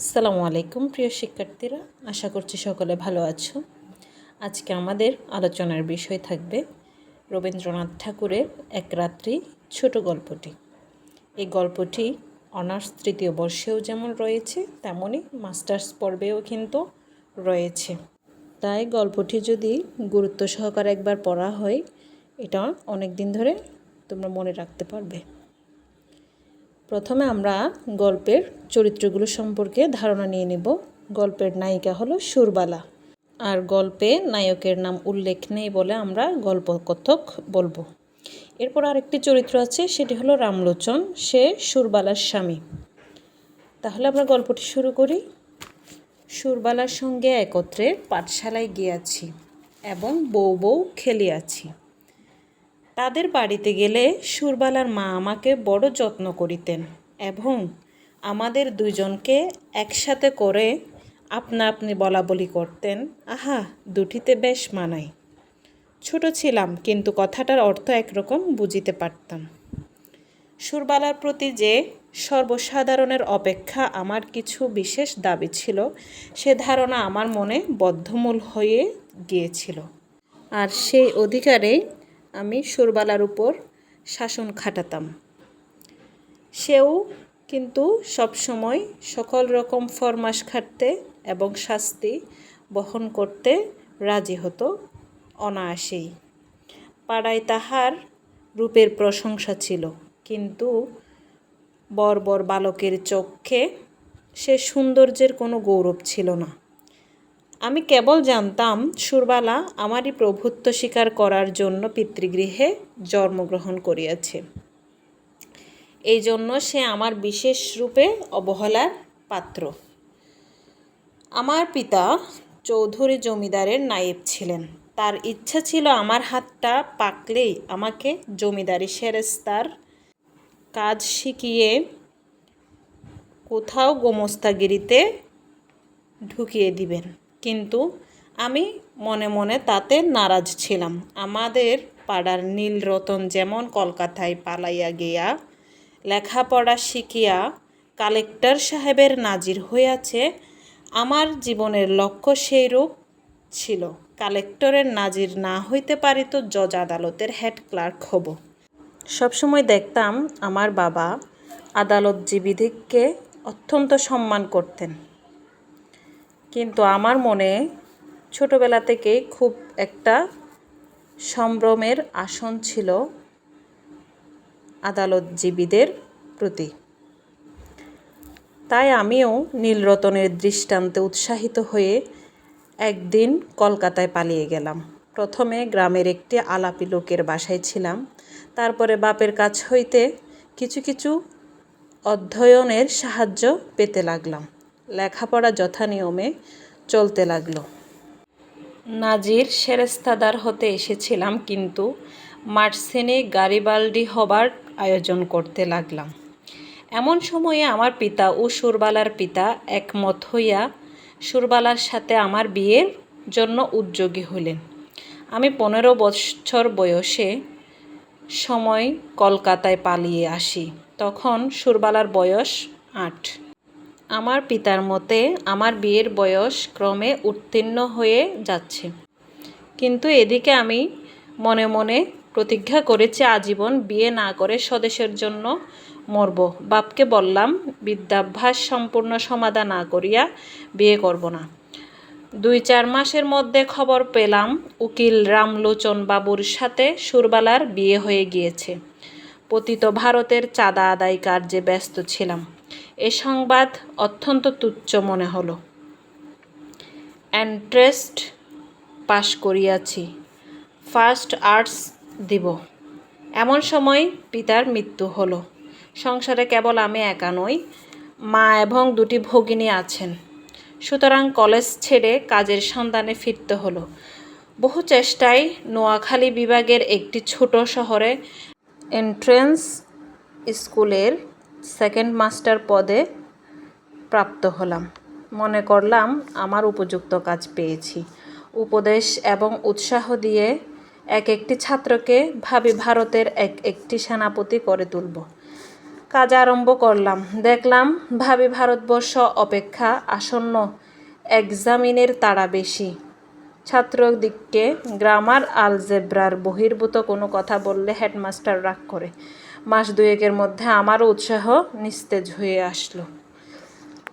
আসসালামু আলাইকুম, প্রিয় শিক্ষার্থীরা। আশা করছি সকলে ভালো আছো। আজকে আমাদের আলোচনার বিষয় থাকবে রবীন্দ্রনাথ ঠাকুরের এক রাত্রি ছোট গল্পটি। এই গল্পটি অনার্স তৃতীয় বর্ষেও যেমন রয়েছে, তেমনই মাস্টার্স পর্বেও কিন্তু রয়েছে। তাই গল্পটি যদি গুরুত্ব সহকারে একবার পড়া হয়, এটা অনেক দিন ধরে তোমরা মনে রাখতে পারবে। প্রথমে আমরা গল্পের চরিত্রগুলো সম্পর্কে ধারণা নিয়ে নেব। গল্পের নায়িকা হলো সুরবালা। আর গল্পে নায়কের নাম উল্লেখ নেই বলে আমরা গল্প কথক বলব। এরপর আরেকটি চরিত্র আছে, সেটি হলো রামলোচন। সে সুরবালার স্বামী। তাহলে আমরা গল্পটি শুরু করি। সুরবালার সঙ্গে একত্রে পাঠশালায় গিয়াছি এবং বউ বউ খেলিয়াছি তাদের বাড়িতে গেলে সুরবালার মা আমাকে বড় যত্ন করিতেন এবং আমাদের দুজনকে একসাথে করে আপনা আপনি বলা বলি করতেন। আহা, দুটিতে বেশ মানাই। ছোট ছিলাম, কিন্তু কথাটার অর্থ একরকম বুঝিতে পারতাম। সুরবালার প্রতি যে সর্বসাধারণের অপেক্ষা আমার কিছু বিশেষ দাবি ছিল, সে ধারণা আমার মনে বদ্ধমূল হয়ে গিয়েছিল। আর সেই অধিকারে আমি সুরবালার উপর শাসন খাটাতাম। সেও কিন্তু সবসময় সকল রকম ফরমাস খাটতে এবং শাস্তি বহন করতে রাজি হতো অনায়াসেই। পাড়ায় তাহার রূপের প্রশংসা ছিল, কিন্তু বর্বর বালকের চক্ষে সে সৌন্দর্যের কোনো গৌরব ছিল না। আমি কেবল জানতাম, সুরবালা আমারই প্রভুত্ব স্বীকার করার জন্য পিতৃগৃহে জন্মগ্রহণ করিয়াছে। এই জন্য সে আমার বিশেষ রূপে অবহেলার পাত্র। আমার পিতা চৌধুরী জমিদারের নায়েব ছিলেন। তার ইচ্ছা ছিল আমার হাতটা পাকলেই আমাকে জমিদারি সেরেস্তার কাজ শিখিয়ে কোথাও গোমস্তাগিরিতে ঢুকিয়ে দিবেন। কিন্তু আমি মনে মনে তাতে নারাজ ছিলাম। আমাদের পাড়ার নীলরতন যেমন কলকাতায় পালাইয়া গিয়া লেখাপড়া শিখিয়া কালেক্টর সাহেবের নাজির হইয়াছে, আমার জীবনের লক্ষ্য সেইরূপ ছিল। কালেক্টরের নাজির না হইতে পারিত জজ আদালতের হেড ক্লার্ক হব। সবসময় দেখতাম আমার বাবা আদালত আদালতজীবীদেরকে অত্যন্ত সম্মান করতেন। কিন্তু আমার মনে ছোটবেলা থেকেই খুব একটা সম্ভ্রমের আসন ছিল আদালতজীবীদের প্রতি। তাই আমিও নীলরতনের দৃষ্টান্তে উৎসাহিত হয়ে একদিন কলকাতায় পালিয়ে গেলাম। প্রথমে গ্রামের একটি আলাপি লোকের বাসায় ছিলাম। তারপরে বাপের কাছ হইতে কিছু কিছু অধ্যয়নের সাহায্য পেতে লাগলাম। লেখাপড়া যথানিয়মে চলতে লাগল। নাজির সেরেস্তাদার হতে এসেছিলাম কিন্তু মার্সেনে গারিবাল্ডি হবার আয়োজন করতে লাগলাম। এমন সময়ে আমার পিতা ও সুরবালার পিতা একমত হইয়া সুরবালার সাথে আমার বিয়ের জন্য উদ্যোগী হলেন আমি পনেরো বছর বয়সে সময় কলকাতায় পালিয়ে আসি। তখন সুরবালার বয়স আট। আমার পিতার মতে আমার বিয়ের বয়স ক্রমে উত্তীর্ণ হয়ে যাচ্ছে। কিন্তু এদিকে আমি মনে মনে প্রতিজ্ঞা করেছি আজীবন বিয়ে না করে স্বদেশের জন্য মরব। বাপকে বললাম, বিদ্যাভ্যাস সম্পূর্ণ সমাধান না করিয়া বিয়ে করব না। দুই চার মাসের মধ্যে খবর পেলাম, উকিল রামলোচন বাবুর সাথে সুরবালার বিয়ে হয়ে গিয়েছে। পতিত ভারতের চাঁদা আদায় কার্যে ব্যস্ত ছিলাম। সংবাদ অত্যন্ত তুচ্ছ মনে হলো। এন্ট্রেস্ট পাশ করিয়াছি। ফার্স্ট আর্টস দিব। এমন সময় পিতার মৃত্যু হলো। সংসারে কেবল আমি একা নই, মা এবং দুটি ভগিনী আছেন। সুতরাং কলেজ ছেড়ে কাজের সন্ধানে ফিরতে হলো। বহু চেষ্টায় নোয়াখালী বিভাগের একটি ছোট শহরে এন্ট্রেন্স স্কুলের সেকেন্ড মাস্টার পদে প্রাপ্ত হলাম। মনে করলাম আমার উপযুক্ত কাজ পেয়েছি। উপদেশ এবং উৎসাহ দিয়ে এক একটি ছাত্রকে ভাবি ভারতের এক একটি সেনাপতি করে তুলব। কাজ আরম্ভ করলাম। দেখলাম ভাবি ভারতবর্ষ অপেক্ষা আসন্ন এক্সামিনের তারা বেশি। ছাত্রদিককে গ্রামার আলজেব্রার বহির্ভূত কোনো কথা বললে হেডমাস্টার রাগ করে। মাস দুয়েকের মধ্যে আমারও উৎসাহ নিস্তেজ হয়ে আসলো।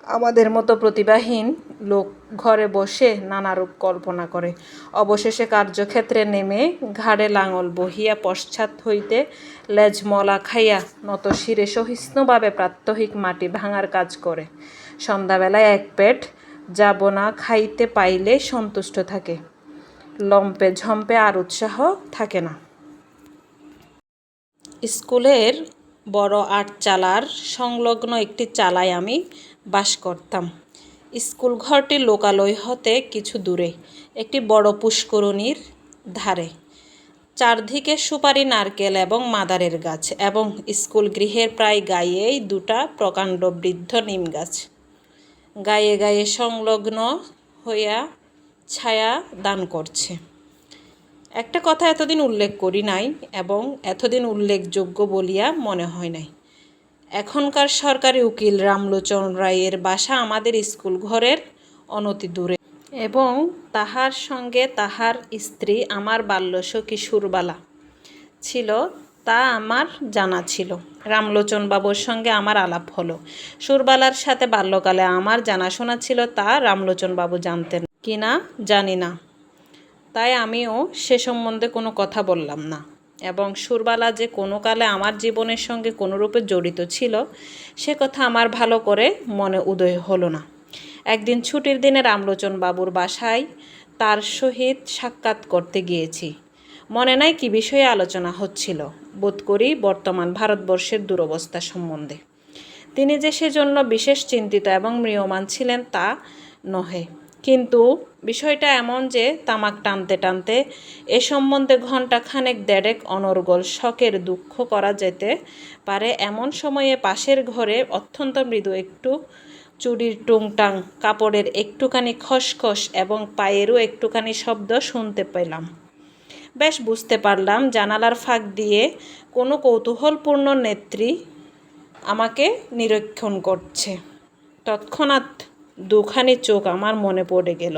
আমাদের মতো প্রতিভাহীন লোক ঘরে বসে নানারূপ কল্পনা করে। অবশেষে কার্যক্ষেত্রে নেমে ঘাড়ে লাঙল বহিয়া পশ্চাৎ হইতে লেজ মলা খাইয়া নত শিরে সহিষ্ণুভাবে প্রাত্যহিক মাটি ভাঙার কাজ করে। সন্ধ্যাবেলায় এক পেট যাব না খাইতে পাইলে সন্তুষ্ট থাকে। লম্পে ঝম্পে আর উৎসাহ থাকে না। স্কুলের বড় আট চালার সংলগ্ন একটি চালায় আমি বাস করতাম। স্কুল ঘরটি লোকালয় হতে কিছু দূরে, একটি বড় পুষ্করণীর ধারে। চারদিকে সুপারি নারকেল এবং মাদারের গাছ এবং স্কুল গৃহের প্রায় গায়েই দুটা প্রকাণ্ড বৃদ্ধ নিম গাছ। গায়ে গায়ে সংলগ্ন হইয়া ছায়া দান করছে। একটা কথা এতদিন উল্লেখ করি নাই এবং এতদিন উল্লেখযোগ্য বলিয়া মনে হয় নাই। এখনকার সরকারি উকিল রামলোচন রায়ের বাসা আমাদের স্কুল ঘরের অনতি দূরে এবং তাহার সঙ্গে তাহার স্ত্রী আমার বাল্যসখী সুরবালা ছিল, তা আমার জানা ছিল। রামলোচন বাবুর সঙ্গে আমার আলাপ হলো। সুরবালার সাথে বাল্যকালে আমার জানাশোনা ছিল, তা রামলোচন বাবু জানতেন। কিনা জানি না। তাই আমিও সে সম্বন্ধে কোনো কথা বললাম না। এবং সুরবালা যে কোনো কালে আমার জীবনের সঙ্গে কোনোরূপে জড়িত ছিল, সে কথা আমার ভালো করে মনে উদয় হলো না। একদিন ছুটির দিনে রামলোচন বাবুর বাসায় তার সহিত সাক্ষাৎ করতে গিয়েছি। মনে নাই কি বিষয়ে আলোচনা হচ্ছিল, বোধ করি বর্তমান ভারতবর্ষের দুরবস্থা সম্বন্ধে। তিনি যে সেজন্য বিশেষ চিন্তিত এবং ম্রিয়মান ছিলেন তা নহে। কিন্তু বিষয়টা এমন যে তামাক টানতে টানতে এ সম্বন্ধে ঘণ্টাখানেক দেড়েক অনর্গল শখের দুঃখ করা যেতে পারে। এমন সময়ে পাশের ঘরে অত্যন্ত মৃদু একটু চুরির টুংটাং, কাপড়ের একটুখানি খসখস এবং পায়েরও একটুখানি শব্দ শুনতে পেলাম। বেশ বুঝতে পারলাম জানালার ফাঁক দিয়ে কোনো কৌতূহলপূর্ণ নেত্রী আমাকে নিরীক্ষণ করছে। তৎক্ষণাৎ দুখানি চোখ আমার মনে পড়ে গেল।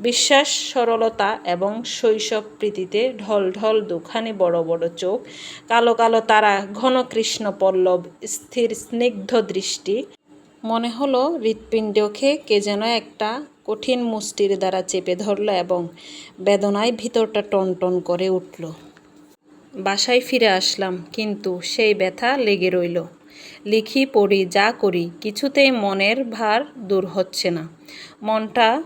বিশ্বাস, সরলতা এবং শৈশব প্রীতিতে ঢল ঢল দুখানি বড় বড় চোখ, কালো কালো তারা, ঘন কৃষ্ণ পল্লব, স্থির স্নিগ্ধ দৃষ্টি। মনে হলো হৃৎপিণ্ডকে কে যেন একটা কঠিন মুষ্টির দ্বারা চেপে ধরল এবং বেদনায় ভিতরটা টনটন করে উঠল। বাসায় ফিরে আসলাম, কিন্তু সেই ব্যথা লেগে রইল। লিখি পড়ি, যা করি কিছুতেই মনের ভার দূর হচ্ছে না। মনটা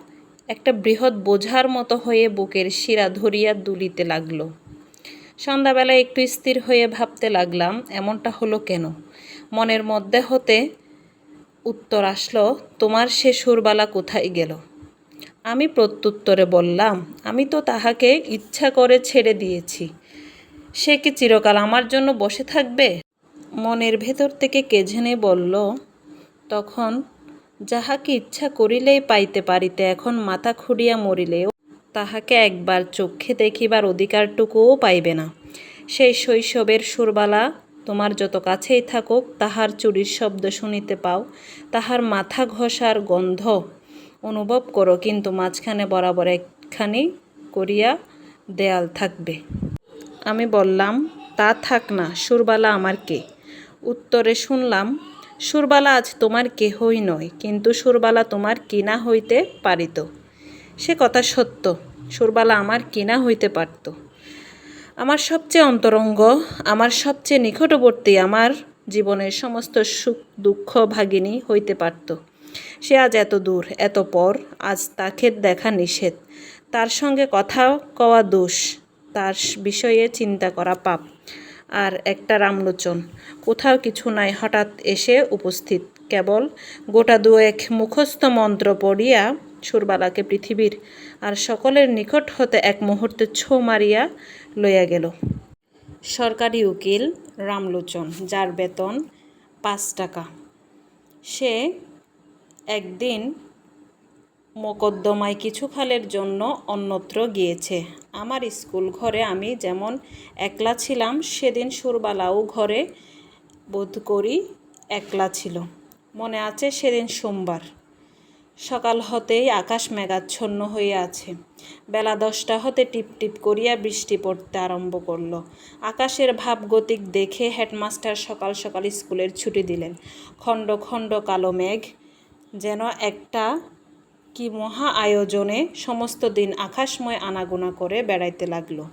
একটা বৃহৎ বোঝার মতো হয়ে বুকের শিরা ধরিয়া দুলিতে লাগল। সন্ধ্যাবেলায় একটু স্থির হয়ে ভাবতে লাগলাম, এমনটা হলো কেন? মনের মধ্যে হতে উত্তর আসলো, তোমার সে সুরবালা কোথায় গেল? আমি প্রত্যুত্তরে বললাম, আমি তো তাহাকে ইচ্ছা করে ছেড়ে দিয়েছি। সে কি চিরকাল আমার জন্য বসে থাকবে? মনের ভেতর থেকে কে ঝেনে বলল, তখন যাহাকে ইচ্ছা করিলেই পাইতে পারিতে, এখন মাথা খুঁড়িয়া মরিলেও তাহাকে একবার চক্ষে দেখিবার অধিকারটুকুও পাইবে না। সেই শৈশবের সুরবালা, তোমার যত কাছেই থাকুক, তাহার চুরির শব্দ শুনিতে পাও, তাহার মাথা ঘষার গন্ধ অনুভব করো, কিন্তু মাঝখানে বরাবর একখানি করিয়া দেয়াল থাকবে। আমি বললাম, তা থাক না, সুরবালা আমার কে? উত্তরে শুনলাম, সুরবালা, আজ তোমার কেহই নয়, কিন্তু সুরবালা তোমার কিনা হইতে পারিত। সে কথা সত্য, সুরবালা আমার কিনা হইতে পারত। আমার সবচেয়ে অন্তরঙ্গ, আমার সবচেয়ে নিকটবর্তী, আমার জীবনের সমস্ত সুখ, দুঃখ ভাগিনী হইতে পারত। সে আজ এত দূর, এত পর, আজ তাকে দেখা নিষেধ। তার সঙ্গে কথা কওয়া দোষ, তার বিষয়ে চিন্তা করা পাপ। আর একটা রামলোচন। কোথাও কিছু নাই, হঠাৎ এসে উপস্থিত। কেবল গোটা দুয়েক মুখস্থ মন্ত্র পড়িয়া সুরবালাকে পৃথিবীর আর সকলের নিকট হতে এক মুহূর্তে ছো মারিয়া লইয়া গেল। সরকারি উকিল, রামলোচন, যার বেতন পাঁচ টাকা। সে একদিন মোকদ্দমায় কিছুকালের জন্য অন্যত্র গিয়েছে। আমার স্কুল ঘরে আমি যেমন একলা ছিলাম, সেদিন সুরবালাও ঘরে বোধ করি একলা ছিল। মনে আছে সেদিন সোমবার। সকাল হতেই আকাশ মেঘাচ্ছন্ন হয়ে আছে। বেলা দশটা হতে টিপ টিপ করিয়া বৃষ্টি পড়তে আরম্ভ করল। আকাশের ভাবগতিক দেখে হেডমাস্টার সকাল সকাল স্কুলের ছুটি দিলেন। খণ্ড খণ্ড কালো মেঘ যেন একটা কি মহা আয়োজনে সমস্ত দিন আকাশময় আনাগোনা করে বেড়াইতে লাগল।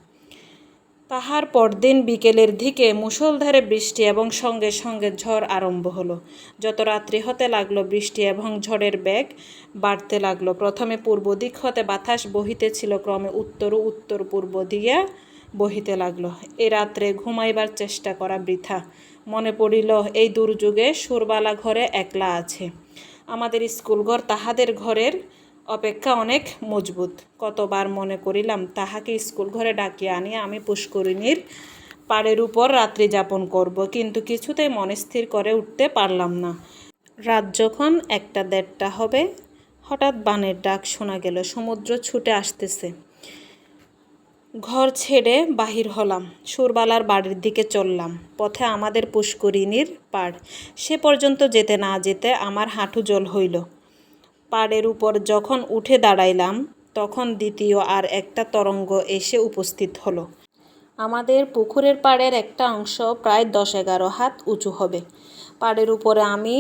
তাহার পরদিন বিকেলের দিকে মুষলধারে বৃষ্টি এবং সঙ্গে সঙ্গে ঝড় আরম্ভ হলো। যত রাত্রি হতে লাগল, বৃষ্টি এবং ঝড়ের বেগ বাড়তে লাগল। প্রথমে পূর্ব দিক হতে বাতাস বহিতেছিল, ক্রমে উত্তর উত্তর পূর্ব দিয়া বহিতে লাগল। এ রাত্রে ঘুমাইবার চেষ্টা করা বৃথা। মনে পড়িল, এই দুর্যোগে সুরবালা ঘরে একলা আছে। আমাদের স্কুলঘর তাহাদের ঘরের অপেক্ষা অনেক মজবুত। কতবার মনে করিলাম, তাহাকে স্কুল ঘরে ডাকিয়া আনিয়া আমি পুষ্করিণীর পাড়ের উপর রাত্রি যাপন করব, কিন্তু কিছুতেই মনে স্থির করে উঠতে পারলাম না। রাত যখন একটা দেড়টা হবে, হঠাৎ বানের ডাক শোনা গেল, সমুদ্র ছুটে আসতেছে। ঘর ছেড়ে বাহির হলাম, সুরবালার বাড়ির দিকে চললাম, পথে আমাদের পুষ্করিণীর পাড়। সে পর্যন্ত যেতে না যেতে আমার হাঁটু জল হইল। পাড়ের উপর যখন উঠে দাঁড়াইলাম, তখন দ্বিতীয় আর একটা তরঙ্গ এসে উপস্থিত হলো। আমাদের পুকুরের পাড়ের একটা অংশ প্রায় দশ এগারো হাত উঁচু হবে। পাড়ের উপরে আমি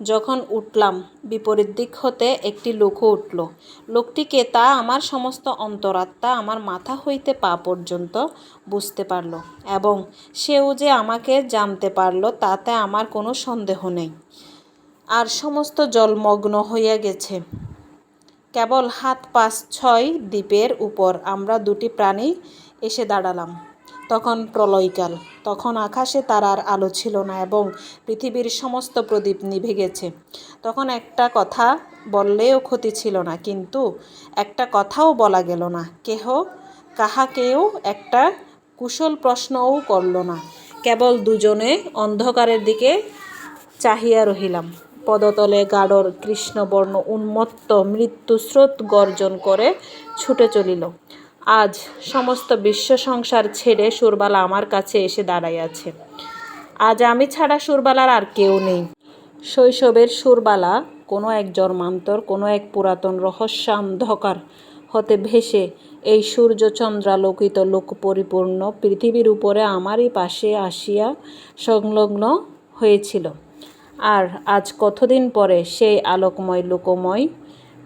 যখন উঠলাম, বিপরীত দিক হতে একটি লোকও উঠল। লোকটিকে তা আমার সমস্ত অন্তরাত্মা আমার মাথা হইতে পা পর্যন্ত বুঝতে পারল এবং সেও যে আমাকে জানতে পারল তাতে আমার কোনো সন্দেহ নেই। আর সমস্ত জলমগ্ন হইয়া গেছে। কেবল হাত পাঁচ ছয় দ্বীপের উপর আমরা দুটি প্রাণী এসে দাঁড়ালাম। তখন প্রলয়কাল, তখন আকাশে তারার আলো ছিল না এবং পৃথিবীর সমস্ত প্রদীপ নিভে গেছে। তখন একটা কথা বললেও ক্ষতি ছিল না, কিন্তু একটা কথাও বলা গেল না। কেহ? কাহাকেও একটা কুশল প্রশ্নও করল না। কেবল দুজনে অন্ধকারের দিকে চাহিয়া রহিলাম। পদতলে গাঢ়র কৃষ্ণবর্ণ উন্মত্ত মৃত্যুস্রোত গর্জন করে ছুটে চলিল। আজ সমস্ত বিশ্ব সংসার ছেড়ে সুরবালা আমার কাছে এসে দাঁড়াইয়াছে আজ আমি ছাড়া সুরবালার আর কেউ নেই। শৈশবের সুরবালা কোনো এক জন্মান্তর, কোনো এক পুরাতন রহস্যান্ধকার হতে ভেসে এই সূর্যচন্দ্রালোকিত লোক পরিপূর্ণ পৃথিবীর উপরে আমারই পাশে আসিয়া সংলগ্ন হয়েছিল। আর আজ কতদিন পরে সেই আলোকময়, লোকময়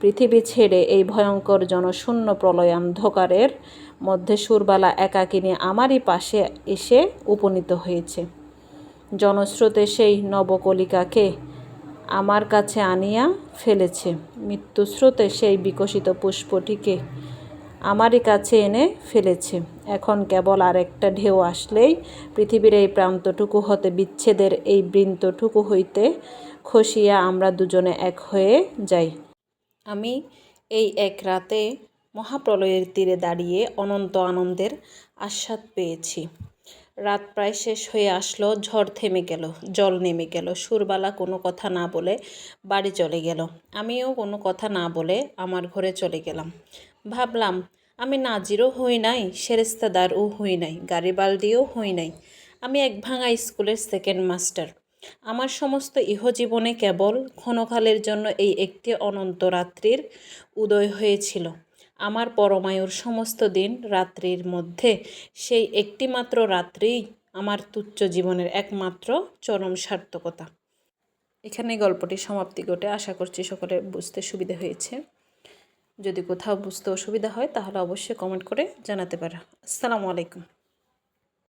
পৃথিবী ছেড়ে এই ভয়ঙ্কর জনশূন্য প্রলয় অন্ধকারের মধ্যে সুরবালা একাকিনী আমারই পাশে এসে উপনীত হয়েছে। জনস্রোতে সেই নবকলিকাকে আমার কাছে আনিয়া ফেলেছে। মৃত্যুস্রোতে সেই বিকশিত পুষ্পটিকে আমারই কাছে এনে ফেলেছে। এখন কেবল আর একটা ঢেউ আসলেই পৃথিবীর এই প্রান্তটুকু হতে বিচ্ছেদের এই বৃন্তটুকু হইতে খসিয়া আমরা দুজনে এক হয়ে যাই। আমি এই এক রাতে মহাপ্রলয়ের তীরে দাঁড়িয়ে অনন্ত আনন্দের আস্বাদ পেয়েছি। রাত প্রায় শেষ হয়ে আসলো, ঝড় থেমে গেল, জল নেমে গেল, সুরবালা কোনো কথা না বলে বাড়ি চলে গেল। আমিও কোনো কথা না বলে আমার ঘরে চলে গেলাম। ভাবলাম, আমি নাজিরও হই নাই, সেরেস্তাদারও হই নাই গাড়ি বালদিও হই নাই। আমি এক ভাঙা স্কুলের সেকেন্ড মাস্টার আমার সমস্ত ইহজীবনে কেবল ক্ষণকালের জন্য এই একটি অনন্ত রাত্রির উদয় হয়েছিল। আমার পরমায়ুর সমস্ত দিন রাত্রির মধ্যে সেই একটিমাত্র রাত্রিই আমার তুচ্ছ জীবনের একমাত্র চরম সার্থকতা। এখানে গল্পটি সমাপ্তি ঘটে। আশা করছি সকলে বুঝতে সুবিধা হয়েছে। যদি কোথাও বুঝতে অসুবিধা হয়, তাহলে অবশ্যই কমেন্ট করে জানাতে পারো। আসসালামু আলাইকুম।